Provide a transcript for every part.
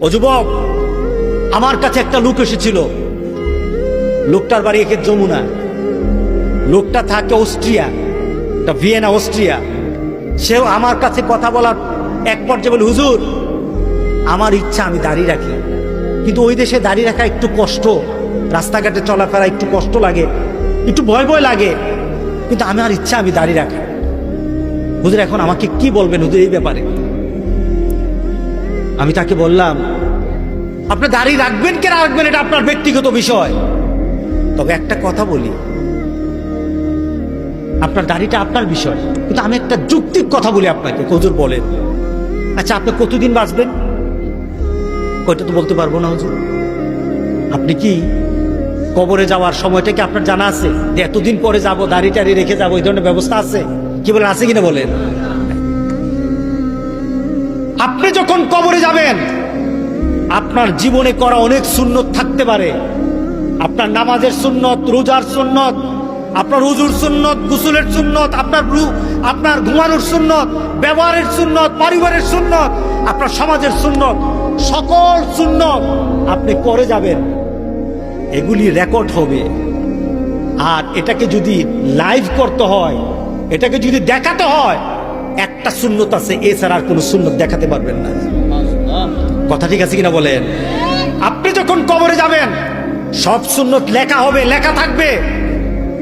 ও যুবক, আমার কাছে একটা লোক এসেছিল। লোকটার বাড়ি একে যমুনা। লোকটা থাকে অস্ট্রিয়া ভিয়েনা, অস্ট্রিয়া। সেও আমার কাছে কথা বলার এক পর্যায়ে বলে, হুজুর, আমার ইচ্ছা আমি দাঁড়িয়ে রাখি। কিন্তু ওই দেশে দাঁড়িয়ে রাখা একটু কষ্ট, রাস্তাঘাটে চলাফেরা একটু কষ্ট লাগে, একটু ভয় ভয় লাগে। কিন্তু আমার ইচ্ছা আমি দাঁড়িয়ে রাখা। হুজুর, এখন আমাকে কি বলবেন হুজুর এই ব্যাপারে? আমি তাকে বললাম আপনি দাঁড়িয়ে রাখবেন কে রাখবেন এটা আপনার ব্যক্তিগত বিষয়। তবে একটা কথা বলি, আপনার দাড়িটা আপনার বিষয়, কিন্তু আমি একটা যুক্তির কথা বলি আপনাকে, হুজুর বলেন। আচ্ছা আপনি কতদিন বাঁচবেন? কয়টা তো বলতে পারব না, হজুর। আপনি কি কবরে যাওয়ার সময়টা কি আপনার জানা আছে? যে এতদিন পরে যাব, দাড়ি টাড়ি রেখে যাব, এই ধরনের ব্যবস্থা আছে? কি বলেন, আছে কিনা বলেন? আপনি যখন কবরে যাবেন, আপনার জীবনে করা অনেক সুন্নত থাকতে পারে। আপনার নামাজের সুন্নত, রোজার সুন্নত, আপনার উজুর সুন্নত, গুসুলের সুন্নত, আপনার আপনার ঘুমানোর সুন্নত, ব্যবহারের সুন্নত, পরিবারের সুন্নত, আপনার সমাজের সুন্নত, সকল সুন্নত আপনি করে যাবেন। এগুলি রেকর্ড হবে। আর এটাকে যদি লাইভ করতে হয়, এটাকে যদি দেখাতে হয় একটা সুন্নত আছে এছাড়া আর কোনো সুন্নত দেখাতে পারবেন না। কথা ঠিক আছে কিনা বলেন? আপনি যখন কবরে যাবেন, সব সুন্নত লেখা হবে, লেখা থাকবে।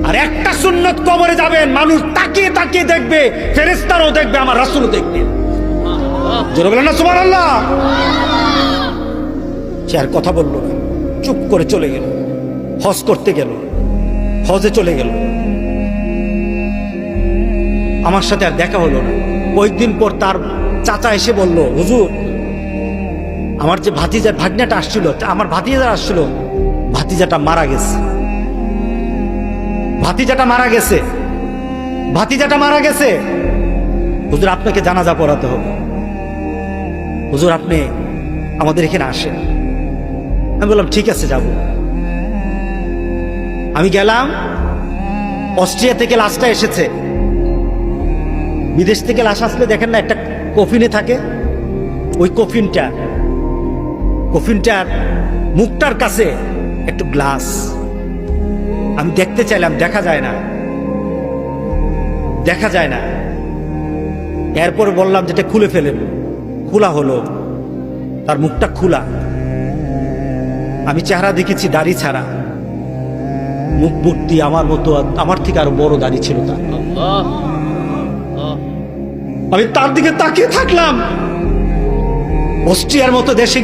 আর একটা সুন্নত কবরে যাবেন, মানুষ তাকিয়ে তাকিয়ে দেখবে ফেরেস্তারও দেখবে, আমার রাসুলও দেখবে। সুমান আল্লাহ সে আর কথা বলল চুপ করে চলে গেল। হজ করতে গেল। হজে চলে গেল। আমার সাথে আর দেখা হলো না। কয়েকদিন পর তার চাচা এসে বলল, হুজুর, আমার যে ভাতিজা ভাগনাটা আসছিল আমার ভাতিজা আসছিল, ভাতিজাটা মারা গেছে। ভাতিজাটা মারা গেছে। ভাতিজাটা মারা গেছে। হুজুর, আপনাকে জানাজা পড়াতে হবে। হুজুর, আপনি আমাদের এখানে আসেন। আমি বললাম, ঠিক আছে, যাব। আমি গেলাম, অস্ট্রিয়া থেকে লাশটা এসেছে। বিদেশ থেকে লাশ আসলে দেখেন না, একটা কফিনে থাকে। ওই কফিনটা, কফিনটার মুখটার কাছে একটু গ্লাস। আমি দেখতে চাইলাম, দেখা যায় না। দেখা যায় না। এরপর বললাম যেটা খুলে ফেলেন। খোলা হলো। তার মুখটা খোলা। আমি চেহারা দেখেছি দাড়ি ছাড়া। মুখ ভর্তি, আমার মতো, আমার থেকে আরও বড় দাড়ি ছিল তার। আমি তার দিকে তাকিয়ে থাকলাম। অস্ট্রিয়ার মতো দেশে